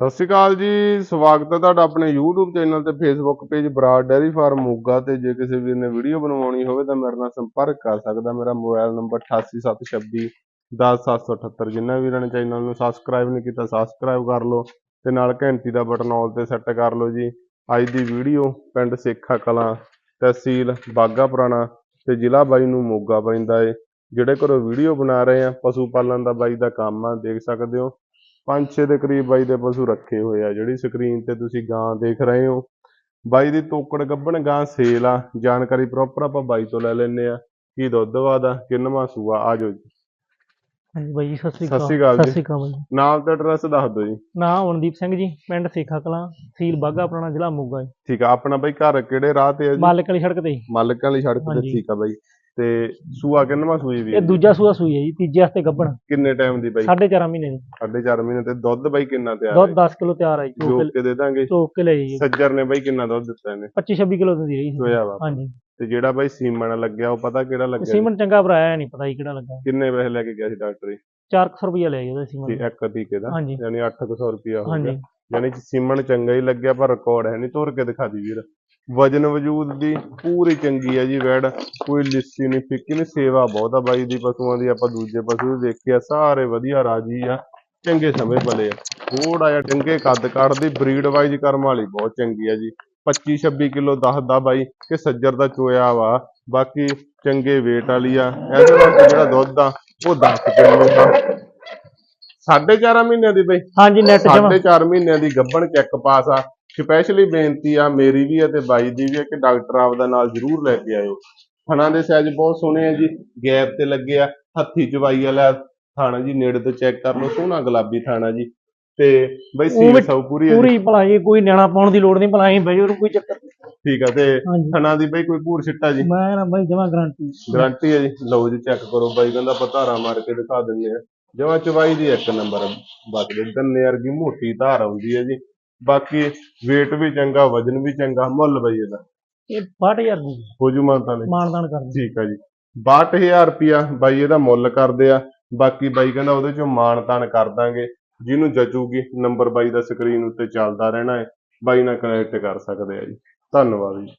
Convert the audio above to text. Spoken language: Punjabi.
ਸਤਿ ਸ਼੍ਰੀ ਅਕਾਲ ਜੀ, ਸਵਾਗਤ ਹੈ ਤੁਹਾਡਾ ਆਪਣੇ YouTube ਚੈਨਲ ਤੇ Facebook page Broad dairy farm Moga ਤੇ। ਜੇ ਕਿਸੇ ਵੀਰ ਨੇ ਵੀਡੀਓ ਬਣਵਾਉਣੀ ਹੋਵੇ ਤਾਂ ਮੇਰੇ ਨਾਲ ਸੰਪਰਕ ਕਰ ਸਕਦਾ। ਮੇਰਾ ਮੋਬਾਈਲ ਨੰਬਰ 8876 10778 ਜਿਨ੍ਹਾਂ ਵੀਰਾਂ ਨੇ ਚੈਨਲ ਨੂੰ ਸਬਸਕ੍ਰਾਈਬ ਨਹੀਂ ਕੀਤਾ ਸਬਸਕ੍ਰਾਈਬ ਕਰ ਲਓ ਤੇ ਨਾਲ ਘੰਟੀ ਦਾ ਬਟਨ ਆਲ ਤੇ ਸੈੱਟ ਕਰ ਲਓ ਜੀ। ਅੱਜ ਦੀ ਵੀਡੀਓ ਪਿੰਡ ਸੇਖਾ ਕਲਾਂ ਤਹਿਸੀਲ ਬਾਗਾ ਪੁਰਾਣਾ ਤੇ ਜ਼ਿਲ੍ਹਾ ਬਾਈ ਨੂੰ ਮੋਗਾ ਪੈਂਦਾ ਏ। ਜਿਹੜੇ ਘਰੋਂ ਵੀਡੀਓ ਬਣਾ ਰਹੇ ਆ, ਪਸ਼ੂ ਪਾਲਣ ਦਾ ਬਾਈ ਦਾ ਕੰਮ ਆ, ਦੇਖ ਸਕਦੇ ਹੋ। ਪੰਜ ਛੇ ਦੇ ਕਰੀਬ ਬਾਈ ਦੇ ਪਸ਼ੂ ਰੱਖੇ ਹੋਏ ਆ। ਜਿਹੜੀ ਸਕਰੀਨ ਤੇ ਤੁਸੀਂ ਗਾਂ ਦੇਖ ਰਹੇ ਹੋ ਬਾਈ ਦੀ ਤੋਕੜ ਗੱਭਣ ਗਾਂ ਸੇਲ ਆ। ਜਾਣਕਾਰੀ ਪ੍ਰੋਪਰ ਆਪਾਂ ਬਾਈ ਤੋਂ ਲੈ ਲੈਨੇ ਆ। ਕੀ ਦੁੱਧ ਵਾਦਾ ਕਿੰਨਵਾਂ ਸੂਆ ਆਜੋ ਜੀ। ਹਾਂਜੀ ਬਾਈ ਜੀ ਸਤਿ ਸ੍ਰੀ ਸਤਿ ਅਕਾਲ ਸ਼੍ਰੀ ਅਕਾਲ ਸਤਿ। ਸ੍ਰੀ ਅਕਾਲ ਜੀ। ਨਾਮ ਤੇ ਐਡਰੈਸ ਦੱਸ ਦਿਓ ਜੀ। ਨਾਂ ਅਮਨਦੀਪ ਸਿੰਘ ਜੀ ਪਿੰਡ ਸੇਖਾ ਕਲਾਂ ਤਹਿਸੀਲ ਬਾਗਾ ਪੁਰਾਣਾ ਜ਼ਿਲ੍ਹਾ ਮੋਗਾ ਜੀ। ਠੀਕ ਆ ਆਪਣਾ ਬਾਈ ਘਰ ਕਿਹੜੇ ਰਾਹ ਤੇ ਆ ਜੀ? ਮਾਲਕ ਵਾਲੀ ਸੜਕ ਤੇ। ਜੀ। ਮਾਲਕਾਂ ਵਾਲੀ ਸੜਕ ਤੇ ਹਾਂਜੀ। ਠੀਕ ਆ ਬਾਈ। ਤੇ ਸੂਆ ਕਿੰਨਵਾਂ ਸੂਈ ਵੀ ਇਹ ਦੂਜਾ ਸੂਆ ਸੂਈ ਹੈ ਜੀ ਤੀਜੇ ਹਫ਼ਤੇ ਗੱਭਣ। ਕਿੰਨੇ ਟਾਈਮ ਦੀ ਬਾਈ? ਸਾਢੇ ਮਹੀਨੇ ਦੀ। ਸਾਢੇ ਮਹੀਨੇ ਤੇ ਦੁੱਧ ਬਾਈ ਕਿੰਨਾ ਤਿਆਰ ਦੁੱਧ ਹੈ 10 ਕਿਲੋ ਤਿਆਰ ਹੈ ਜੀ ਚੋਕ ਕੇ- ਦੇ ਦਾਂਗੇ। ਚੋਕ ਕੇ ਲੈ ਜੀ ਸੱਜਰ ਨੇ ਬਾਈ ਕਿੰਨਾ ਦੁੱਧ ਦਿੱਤਾ ਇਹਨੇ? 25 26 ਕਿਲੋ ਦਿੰਦੀ ਰਹੀ ਸੀ। ਚੋਇਆ ਵਾ। ਹਾਂਜੀ। ਤੇ ਜਿਹੜਾ ਬਾਈ ਸੀਮਨ ਲੱਗਿਆ ਉਹ ਪਤਾ ਕਿਹੜਾ ਲੱਗਿਆ? ਜੀ? ਸੀਮਨ ਚੰਗਾ ਭਰਾਇਆ ਨਹੀਂ ਪਤਾ ਜੀ ਕਿਹੜਾ ਲੱਗਾ ਕਿੰਨੇ ਪੈਸੇ ਲੈ ਕੇ ਗਿਆ ਸੀ ਡਾਕਟਰ ਜੀ? 400 ਰੁਪਇਆ ਲਿਆ ਜੀ ਉਹਦਾ ਤੇ ਸੀਮਨ ਇੱਕ ਟੀਕੇ ਦਾ। ਹਾਂਜੀ। ਯਾਨੀ 800 ਰੁਪਿਆ ਹੋ ਗਿਆ। ਯਾਨੀ ਸੀਮਨ ਚੰਗਾ ਹੀ ਲੱਗਿਆ ਪਰ ਰਿਕਾਰਡ ਹੈ ਨਹੀਂ ਤੋਰ ਕੇ ਦਿਖਾ ਦੀ ਵੀਰ। ਵਜਨ ਵਜੂਦ ਦੀ ਪੂਰੀ ਚੰਗੀ ਹੈ ਜੀ ਵੈੜ। ਕੋਈ ਲਿੱਸੀ ਨਹੀਂ ਫਿੱਕੀ ਨਹੀਂ ਸੇਵਾ ਬਹੁਤ ਆ ਬਾਈ ਦੀ ਪਸ਼ੂਆਂ ਦੀ। ਆਪਾਂ ਦੂਜੇ ਪਸ਼ੂ ਵੀ ਦੇਖੇ ਆ ਸਾਰੇ ਵਧੀਆ ਰਾਜੀ ਆ ਚੰਗੇ ਸਮੇਂ ਬਲੇ ਆ। ਥੋੜਾ ਜਿਹਾ ਚੰਗੇ ਕੱਦ ਕੱਦ ਦੀ ਬਰੀਡ ਵਾਈਜ਼ ਕਰਮ ਵਾਲੀ ਬਹੁਤ ਚੰਗੀ ਆ ਜੀ। 25 26 ਕਿਲੋ ਦੱਸਦਾ ਬਾਈ ਕਿ ਸੱਜਰ ਦਾ ਚੋਇਆ ਵਾ। ਬਾਕੀ ਚੰਗੇ weight ਵਾਲੀ ਆ। ਇਹਦੇ ਵਾਸਤੇ ਜਿਹੜਾ ਦੁੱਧ ਆ ਉਹ 10 ਕਿਲੋ ਦਾ ਸਾਢੇ ਚਾਰਾਂ ਮਹੀਨਿਆਂ ਦੀ ਬਈ? ਹਾਂਜੀ ਨੈਟ ਜਮਾ। ਸਾਢੇ ਚਾਰ ਮਹੀਨਿਆਂ ਦੀ ਗੱਭਣ ਚੈੱਕ ਪਾਸ ਆ। ਸਪੈਸ਼ਲੀ ਬੇਨਤੀ ਆ ਮੇਰੀ ਵੀ ਹੈ ਤੇ ਬਾਈ ਦੀ ਵੀ ਹੈ ਕਿ ਡਾਕਟਰ ਆਪਦਾ ਨਾਲ ਜ਼ਰੂਰ ਲੈ ਕੇ ਆਇਓ। ਥਣਾ ਦੇ ਸਾਈਜ਼ ਬਹੁਤ ਸੋਹਣੇ ਆ ਜੀ ਗੈਪ ਤੇ ਲੱਗੇ ਆ ਹੱਥੀ ਚਵਾਈ ਵਾਲਾ ਥਾਣਾ ਜੀ ਨੇੜੇ ਤੋਂ ਚੈੱਕ ਕਰ ਲਓ ਸੋਹਣਾ ਗੁਲਾਬੀ ਥਾਣਾ ਜੀ। ਤੇ ਬਈ ਸੀਲ ਸਭ ਪੂਰੀ ਹੈ ਪੂਰੀ ਭਲਾ ਜੀ। ਕੋਈ ਨਿਆਣਾ ਪਾਉਣ ਦੀ ਲੋੜ ਨਹੀਂ ਭਲਾ ਜੀ ਬਈ ਕੋਈ ਚੱਕਰ। ਠੀਕ ਆ ਤੇ ਥਣਾ ਦੀ ਬਈ ਕੋਈ ਭੂਰ ਛਿੱਟਾ ਜੀ? ਮੈਂ ਨਾ ਬਾਈ ਜਮਾ ਗਾਰੰਟੀ ਗਾਰੰਟੀ ਹੈ ਜੀ? ਲਓ ਜੀ ਚੈੱਕ ਕਰੋ ਬਾਈ ਕਹਿੰਦਾ ਆਪਾਂ ਧਾਰਾਂ ਮਾਰ ਕੇ ਦਿਖਾ ਦਿੰਦੇ ਆ। ਜਮਾ ਚਵਾਈ ਦੀ ਇੱਕ ਨੰਬਰ ਬਾਕੀ ਗੰਨੇ ਵਰਗੀ ਮੋਟੀ ਧਾਰ ਆਉਂਦੀ ਹੈ ਜੀ। ਬਾਕੀ weight ਵੀ ਚੰਗਾ ਵਜਨ ਵੀ ਚੰਗਾ ਮੁੱਲ ਬਈ ਇਹਦਾ। ਇਹ 62000 ਦੀ ਹੋ ਜੂ ਮਾਨਤਾ ਨੇ ਮਾਨਦਾਨ ਕਰਦੇ ਠੀਕ ਆ ਜੀ। 62000 ਰੁਪਿਆ ਬਾਈ ਇਹਦਾ ਮੁੱਲ ਕਰਦੇ ਆ। ਬਾਕੀ ਬਾਈ ਕਹਿੰਦਾ ਉਹਦੇ ਚੋਂ ਮਾਣ ਤਾਣ ਕਰ ਦਾਂਗੇ। ਜਿਹਨੂੰ ਜਚੂਗੀ ਨੰਬਰ ਬਾਈ ਦਾ ਸਕਰੀਨ ਉੱਤੇ ਚੱਲਦਾ ਰਹਿਣਾ ਹੈ। ਬਾਈ ਨਾਲ ਕਨੈਕਟ ਕਰ ਸਕਦੇ ਆ ਜੀ। ਧੰਨਵਾਦ ਜੀ।